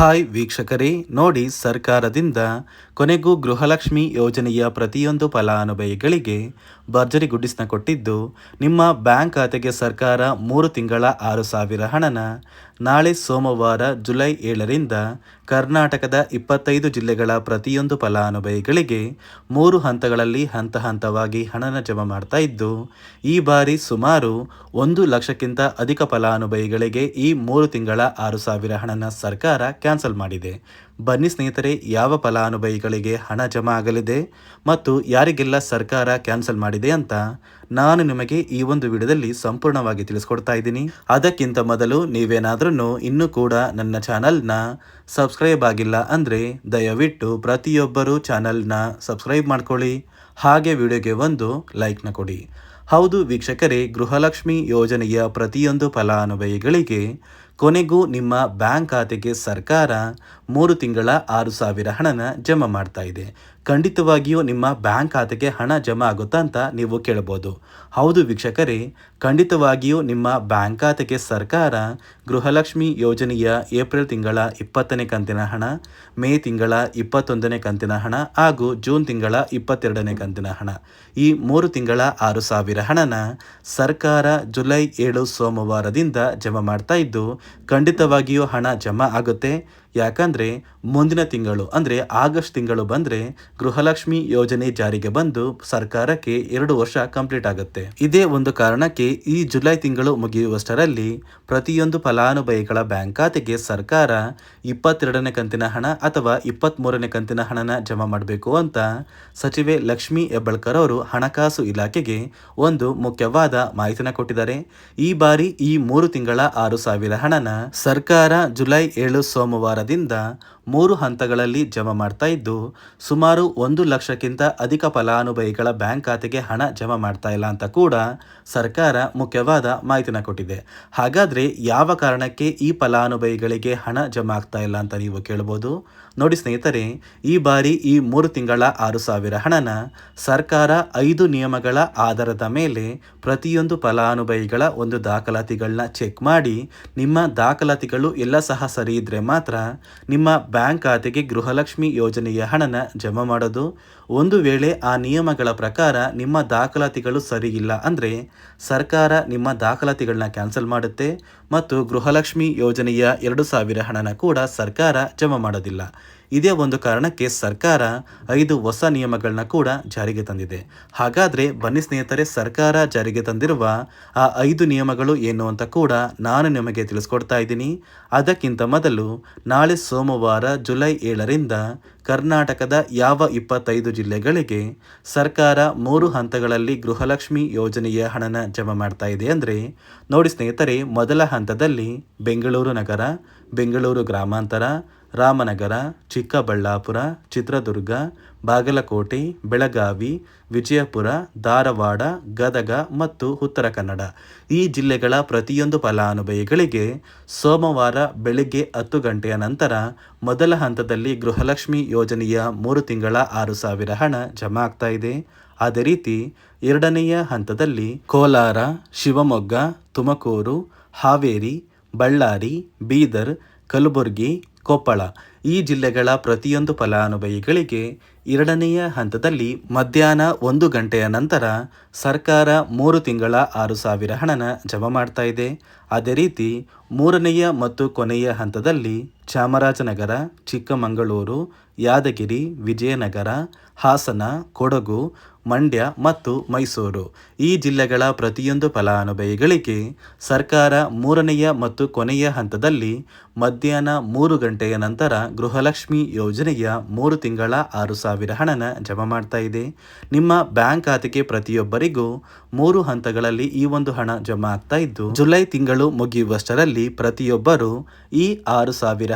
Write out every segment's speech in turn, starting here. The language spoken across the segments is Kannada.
ಹಾಯ್ ವೀಕ್ಷಕರೇ, ನೋಡಿ ಸರ್ಕಾರದಿಂದ ಕೊನೆಗೂ ಗೃಹಲಕ್ಷ್ಮಿ ಯೋಜನೆಯ ಪ್ರತಿಯೊಂದು ಫಲಾನುಭವಿಗಳಿಗೆ ಭರ್ಜರಿ ಗುಡ್ಡಿಸ್ನ ಕೊಟ್ಟಿದ್ದು, ನಿಮ್ಮ ಬ್ಯಾಂಕ್ ಖಾತೆಗೆ ಸರ್ಕಾರ ಮೂರು ತಿಂಗಳ ಆರು ಸಾವಿರ ಹಣನ ನಾಳೆ ಸೋಮವಾರ ಜುಲೈ ಏಳರಿಂದ ಕರ್ನಾಟಕದ ಇಪ್ಪತ್ತೈದು ಜಿಲ್ಲೆಗಳ ಪ್ರತಿಯೊಂದು ಫಲಾನುಭವಿಗಳಿಗೆ ಮೂರು ಹಂತಗಳಲ್ಲಿ ಹಂತ ಹಂತವಾಗಿ ಹಣನ ಜಮಾ ಮಾಡ್ತಾ ಇದ್ದು, ಈ ಬಾರಿ ಸುಮಾರು ಒಂದು ಲಕ್ಷಕ್ಕಿಂತ ಅಧಿಕ ಫಲಾನುಭವಿಗಳಿಗೆ ಈ ಮೂರು ತಿಂಗಳ ಆರು ಸಾವಿರ ಹಣನ ಸರ್ಕಾರ ಕ್ಯಾನ್ಸಲ್ ಮಾಡಿದೆ. ಬನ್ನಿ ಸ್ನೇಹಿತರೆ, ಯಾವ ಫಲಾನುಭವಿಗಳಿಗೆ ಹಣ ಜಮಾ ಆಗಲಿದೆ ಮತ್ತು ಯಾರಿಗೆಲ್ಲ ಸರ್ಕಾರ ಕ್ಯಾನ್ಸಲ್ ಮಾಡಿದೆ ಅಂತ ನಾನು ನಿಮಗೆ ಈ ಒಂದು ವಿಡಿಯೋದಲ್ಲಿ ಸಂಪೂರ್ಣವಾಗಿ ತಿಳಿಸ್ಕೊಡ್ತಾ ಇದ್ದೀನಿ. ಅದಕ್ಕಿಂತ ಮೊದಲು ನೀವೇನಾದ್ರೂ ಇನ್ನೂ ಕೂಡ ನನ್ನ ಚಾನಲ್ನ ಸಬ್ಸ್ಕ್ರೈಬ್ ಆಗಿಲ್ಲ ಅಂದರೆ ದಯವಿಟ್ಟು ಪ್ರತಿಯೊಬ್ಬರು ಚಾನಲ್ನ ಸಬ್ಸ್ಕ್ರೈಬ್ ಮಾಡ್ಕೊಳ್ಳಿ. ಹಾಗೆ ವಿಡಿಯೋಗೆ ಒಂದು ಲೈಕ್ನ ಕೊಡಿ. ಹೌದು ವೀಕ್ಷಕರೇ, ಗೃಹಲಕ್ಷ್ಮಿ ಯೋಜನೆಯ ಪ್ರತಿಯೊಂದು ಫಲಾನುಭವಿಗಳಿಗೆ ಕೊನೆಗೂ ನಿಮ್ಮ ಬ್ಯಾಂಕ್ ಖಾತೆಗೆ ಸರ್ಕಾರ ಮೂರು ತಿಂಗಳ ಆರು ಸಾವಿರ ಹಣನ ಜಮಾ ಮಾಡ್ತಾ ಇದೆ. ಖಂಡಿತವಾಗಿಯೂ ನಿಮ್ಮ ಬ್ಯಾಂಕ್ ಖಾತೆಗೆ ಹಣ ಜಮಾ ಆಗುತ್ತಾ ಅಂತ ನೀವು ಕೇಳಬಹುದು. ಹೌದು ವೀಕ್ಷಕರೇ, ಖಂಡಿತವಾಗಿಯೂ ನಿಮ್ಮ ಬ್ಯಾಂಕ್ ಖಾತೆಗೆ ಸರ್ಕಾರ ಗೃಹಲಕ್ಷ್ಮಿ ಯೋಜನೆಯ ಏಪ್ರಿಲ್ ತಿಂಗಳ ಇಪ್ಪತ್ತನೇ ಕಂತಿನ ಹಣ, ಮೇ ತಿಂಗಳ ಇಪ್ಪತ್ತೊಂದನೇ ಕಂತಿನ ಹಣ ಹಾಗೂ ಜೂನ್ ತಿಂಗಳ ಇಪ್ಪತ್ತೆರಡನೇ ಕಂತಿನ ಹಣ. ಈ ಮೂರು ತಿಂಗಳ ಆರು ಸಾವಿರ ಹಣನ ಸರ್ಕಾರ ಜುಲೈ ಏಳು ಸೋಮವಾರದಿಂದ ಜಮಾ ಮಾಡ್ತಾ ಇದ್ದು, ಖಂಡಿತವಾಗಿಯೂ ಹಣ ಜಮಾ ಆಗುತ್ತೆ. ಯಾಕಂದರೆ ಮುಂದಿನ ತಿಂಗಳು, ಅಂದರೆ ಆಗಸ್ಟ್ ತಿಂಗಳು ಬಂದರೆ ಗೃಹಲಕ್ಷ್ಮಿ ಯೋಜನೆ ಜಾರಿಗೆ ಬಂದು ಸರ್ಕಾರಕ್ಕೆ ಎರಡು ವರ್ಷ ಕಂಪ್ಲೀಟ್ ಆಗುತ್ತೆ. ಇದೇ ಒಂದು ಕಾರಣಕ್ಕೆ ಈ ಜುಲೈ ತಿಂಗಳು ಮುಗಿಯುವಷ್ಟರಲ್ಲಿ ಪ್ರತಿಯೊಂದು ಫಲಾನುಭವಿಗಳ ಬ್ಯಾಂಕ್ ಖಾತೆಗೆ ಸರ್ಕಾರ ಇಪ್ಪತ್ತೆರಡನೇ ಕಂತಿನ ಹಣ ಅಥವಾ ಇಪ್ಪತ್ತ್ಮೂರನೇ ಕಂತಿನ ಹಣನ ಜಮಾ ಮಾಡಬೇಕು ಅಂತ ಸಚಿವೆ ಲಕ್ಷ್ಮಿ ಹೆಬ್ಬಳ್ಕರ್ ಅವರು ಹಣಕಾಸು ಇಲಾಖೆಗೆ ಒಂದು ಮುಖ್ಯವಾದ ಮಾಹಿತಿನ ಕೊಟ್ಟಿದ್ದಾರೆ. ಈ ಬಾರಿ ಈ ಮೂರು ತಿಂಗಳ ಆರು ಸಾವಿರ ಹಣನ ಸರ್ಕಾರ ಜುಲೈ ಏಳು ಸೋಮವಾರದಿಂದ ಮೂರು ಹಂತಗಳಲ್ಲಿ ಜಮಾ ಮಾಡ್ತಾ ಇದ್ದು, ಸುಮಾರು ಒಂದು ಲಕ್ಷಕ್ಕಿಂತ ಅಧಿಕ ಫಲಾನುಭವಿಗಳ ಬ್ಯಾಂಕ್ ಖಾತೆಗೆ ಹಣ ಜಮಾ ಮಾಡ್ತಾ ಇಲ್ಲ ಅಂತ ಕೂಡ ಸರ್ಕಾರ ಮುಖ್ಯವಾದ ಮಾಹಿತಿನ ಕೊಟ್ಟಿದೆ. ಹಾಗಾದರೆ ಯಾವ ಕಾರಣಕ್ಕೆ ಈ ಫಲಾನುಭವಿಗಳಿಗೆ ಹಣ ಜಮಾ ಆಗ್ತಾ ಇಲ್ಲ ಅಂತ ನೀವು ಕೇಳ್ಬೋದು? ನೋಡಿ ಸ್ನೇಹಿತರೆ, ಈ ಬಾರಿ ಈ ಮೂರು ತಿಂಗಳ ಆರು ಸಾವಿರ ಹಣನ ಸರ್ಕಾರ ಐದು ನಿಯಮಗಳ ಆಧಾರದ ಮೇಲೆ ಪ್ರತಿಯೊಂದು ಫಲಾನುಭವಿಗಳ ಒಂದು ದಾಖಲಾತಿಗಳನ್ನ ಚೆಕ್ ಮಾಡಿ, ನಿಮ್ಮ ದಾಖಲಾತಿಗಳು ಎಲ್ಲ ಸಹ ಸರಿ ಇದ್ರೆ ಮಾತ್ರ ನಿಮ್ಮ ಖಾತೆಗೆ ಗೃಹಲಕ್ಷ್ಮಿ ಯೋಜನೆಯ ಹಣನ ಜಮಾ ಮಾಡೋದು ಒಂದು ವೇಳೆ ಆ ನಿಯಮಗಳ ಪ್ರಕಾರ ನಿಮ್ಮ ದಾಖಲಾತಿಗಳು ಸರಿಯಿಲ್ಲ ಅಂದರೆ ಸರ್ಕಾರ ನಿಮ್ಮ ದಾಖಲಾತಿಗಳನ್ನ ಕ್ಯಾನ್ಸಲ್ ಮಾಡುತ್ತೆ ಮತ್ತು ಗೃಹಲಕ್ಷ್ಮಿ ಯೋಜನೆಯ ಎರಡು ಸಾವಿರ ಹಣನ ಕೂಡ ಸರ್ಕಾರ ಜಮಾ ಮಾಡೋದಿಲ್ಲ. ಇದೇ ಒಂದು ಕಾರಣಕ್ಕೆ ಸರ್ಕಾರ ಐದು ಹೊಸ ನಿಯಮಗಳನ್ನ ಕೂಡ ಜಾರಿಗೆ ತಂದಿದೆ. ಹಾಗಾದರೆ ಬನ್ನಿ ಸ್ನೇಹಿತರೆ, ಸರ್ಕಾರ ಜಾರಿಗೆ ತಂದಿರುವ ಆ ಐದು ನಿಯಮಗಳು ಏನು ಅಂತ ಕೂಡ ನಾನು ನಿಮಗೆ ತಿಳಿಸ್ಕೊಡ್ತಾ ಇದ್ದೀನಿ. ಅದಕ್ಕಿಂತ ಮೊದಲು ನಾಳೆ ಸೋಮವಾರ ಜುಲೈ ಏಳರಿಂದ ಕರ್ನಾಟಕದ ಯಾವ ಇಪ್ಪತ್ತೈದು ಜಿಲ್ಲೆಗಳಿಗೆ ಸರ್ಕಾರ ಮೂರು ಹಂತಗಳಲ್ಲಿ ಗೃಹಲಕ್ಷ್ಮಿ ಯೋಜನೆಯ ಹಣನ ಜಮಾ ಮಾಡ್ತಾ ಇದೆ ಅಂದರೆ, ನೋಡಿ ಸ್ನೇಹಿತರೆ, ಮೊದಲ ಹಂತದಲ್ಲಿ ಬೆಂಗಳೂರು ನಗರ, ಬೆಂಗಳೂರು ಗ್ರಾಮಾಂತರ ರಾಮನಗರ, ಚಿಕ್ಕಬಳ್ಳಾಪುರ, ಚಿತ್ರದುರ್ಗ, ಬಾಗಲಕೋಟೆ, ಬೆಳಗಾವಿ, ವಿಜಯಪುರ, ಧಾರವಾಡ, ಗದಗ ಮತ್ತು ಉತ್ತರ ಕನ್ನಡ. ಈ ಜಿಲ್ಲೆಗಳ ಪ್ರತಿಯೊಂದು ಫಲಾನುಭವಿಗಳಿಗೆ ಸೋಮವಾರ ಬೆಳಿಗ್ಗೆ ಹತ್ತು ಗಂಟೆಯ ನಂತರ ಮೊದಲ ಹಂತದಲ್ಲಿ ಗೃಹಲಕ್ಷ್ಮಿ ಯೋಜನೆಯ ಮೂರು ತಿಂಗಳ ಆರು ಸಾವಿರ ಹಣ ಜಮಾ ಆಗ್ತಾ ಇದೆ. ಅದೇ ರೀತಿ ಎರಡನೆಯ ಹಂತದಲ್ಲಿ ಕೋಲಾರ, ಶಿವಮೊಗ್ಗ, ತುಮಕೂರು, ಹಾವೇರಿ, ಬಳ್ಳಾರಿ, ಬೀದರ್, ಕಲಬುರಗಿ ಕೊಪ್ಪಳ. ಈ ಜಿಲ್ಲೆಗಳ ಪ್ರತಿಯೊಂದು ಫಲಾನುಭವಿಗಳಿಗೆ ಎರಡನೆಯ ಹಂತದಲ್ಲಿ ಮಧ್ಯಾಹ್ನ ಒಂದು ಗಂಟೆಯ ನಂತರ ಸರ್ಕಾರ ಮೂರು ತಿಂಗಳ ಆರು ಸಾವಿರ ಹಣನ ಜಮಾ ಮಾಡ್ತಾ ಇದೆ. ಅದೇ ರೀತಿ ಮೂರನೆಯ ಮತ್ತು ಕೊನೆಯ ಹಂತದಲ್ಲಿ ಚಾಮರಾಜನಗರ, ಚಿಕ್ಕಮಗಳೂರು, ಯಾದಗಿರಿ, ವಿಜಯನಗರ, ಹಾಸನ, ಕೊಡಗು, ಮಂಡ್ಯ ಮತ್ತು ಮೈಸೂರು. ಈ ಜಿಲ್ಲೆಗಳ ಪ್ರತಿಯೊಂದು ಫಲಾನುಭವಿಗಳಿಗೆ ಸರ್ಕಾರ ಮೂರನೆಯ ಮತ್ತು ಕೊನೆಯ ಹಂತದಲ್ಲಿ ಮಧ್ಯಾಹ್ನ ಮೂರು ಗಂಟೆಯ ನಂತರ ಗೃಹಲಕ್ಷ್ಮಿ ಯೋಜನೆಯ ಮೂರು ತಿಂಗಳ ಆರು ಸಾವಿರ ಹಣನ ಜಮಾ ಮಾಡ್ತಾ ಇದೆ. ನಿಮ್ಮ ಬ್ಯಾಂಕ್ ಖಾತೆಗೆ ಪ್ರತಿಯೊಬ್ಬರಿಗೂ ಮೂರು ಹಂತಗಳಲ್ಲಿ ಈ ಒಂದು ಹಣ ಜಮಾ ಆಗ್ತಾ ಇದ್ದು, ಜುಲೈ ತಿಂಗಳು ಮುಗಿಯುವಷ್ಟರಲ್ಲಿ ಪ್ರತಿಯೊಬ್ಬರು ಈ ಆರು ಸಾವಿರ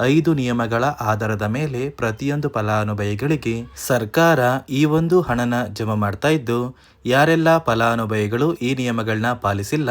ಐದು ನಿಯಮಗಳ ಆಧಾರದ ಮೇಲೆ ಪ್ರತಿಯೊಂದು ಫಲಾನುಭವಿಗಳಿಗೆ ಸರ್ಕಾರ ಈ ಒಂದು ಹಣನ ಜಮಾ ಮಾಡ್ತಾ ಇದ್ದು, ಯಾರೆಲ್ಲ ಫಲಾನುಭವಿಗಳು ಈ ನಿಯಮಗಳನ್ನ ಪಾಲಿಸಿಲ್ಲ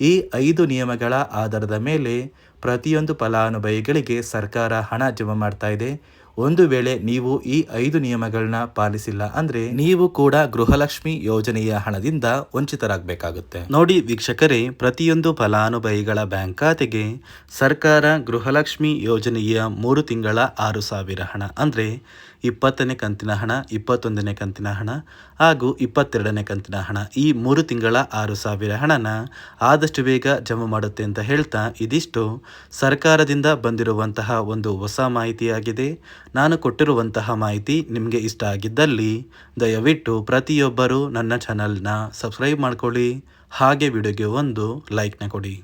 ಈ ಐದು ನಿಯಮಗಳ ಆಧಾರದ ಮೇಲೆ ಪ್ರತಿಯೊಂದು ಫಲಾನುಭವಿಗಳಿಗೆ ಸರ್ಕಾರ ಹಣ ಜಮಾ ಮಾಡ್ತಾ ಇದೆ. ಒಂದು ವೇಳೆ ನೀವು ಈ ಐದು ನಿಯಮಗಳನ್ನ ಪಾಲಿಸಿಲ್ಲ ಅಂದ್ರೆ ನೀವು ಕೂಡ ಗೃಹಲಕ್ಷ್ಮಿ ಯೋಜನೆಯ ಹಣದಿಂದ ವಂಚಿತರಾಗಬೇಕಾಗುತ್ತೆ. ನೋಡಿ ವೀಕ್ಷಕರೇ, ಪ್ರತಿಯೊಂದು ಫಲಾನುಭವಿಗಳ ಬ್ಯಾಂಕ್ ಖಾತೆಗೆ ಸರ್ಕಾರ ಗೃಹಲಕ್ಷ್ಮಿ ಯೋಜನೆಯ ಮೂರು ತಿಂಗಳ ಆರು ಸಾವಿರ ಹಣ ಅಂದ್ರೆ ಇಪ್ಪತ್ತನೇ ಕಂತಿನ ಹಣ, ಇಪ್ಪತ್ತೊಂದನೇ ಕಂತಿನ ಹಣ ಹಾಗೂ ಇಪ್ಪತ್ತೆರಡನೇ ಕಂತಿನ ಹಣ ಈ ಮೂರು ತಿಂಗಳ ಆರು ಸಾವಿರ ಹಣನ ಆದಷ್ಟು ಬೇಗ ಜಮಾ ಮಾಡುತ್ತೆ ಅಂತ ಹೇಳ್ತಾ ಇದಿಷ್ಟು. ಸರ್ಕಾರದಿಂದ ಬಂದಿರುವಂತಹ ಒಂದು ಹೊಸ ಮಾಹಿತಿಯಾಗಿದೆ. ನಾನು ಕೊಟ್ಟಿರುವಂತಹ ಮಾಹಿತಿ ನಿಮಗೆ ಇಷ್ಟ ಆಗಿದ್ದಲ್ಲಿ ದಯವಿಟ್ಟು ಪ್ರತಿಯೊಬ್ಬರು ನನ್ನ ಚಾನಲ್ನ ಸಬ್ಸ್ಕ್ರೈಬ್ ಮಾಡ್ಕೊಳ್ಳಿ. ಹಾಗೆ ವಿಡಿಯೋಗೆ ಒಂದು ಲೈಕ್ನ ಕೊಡಿ.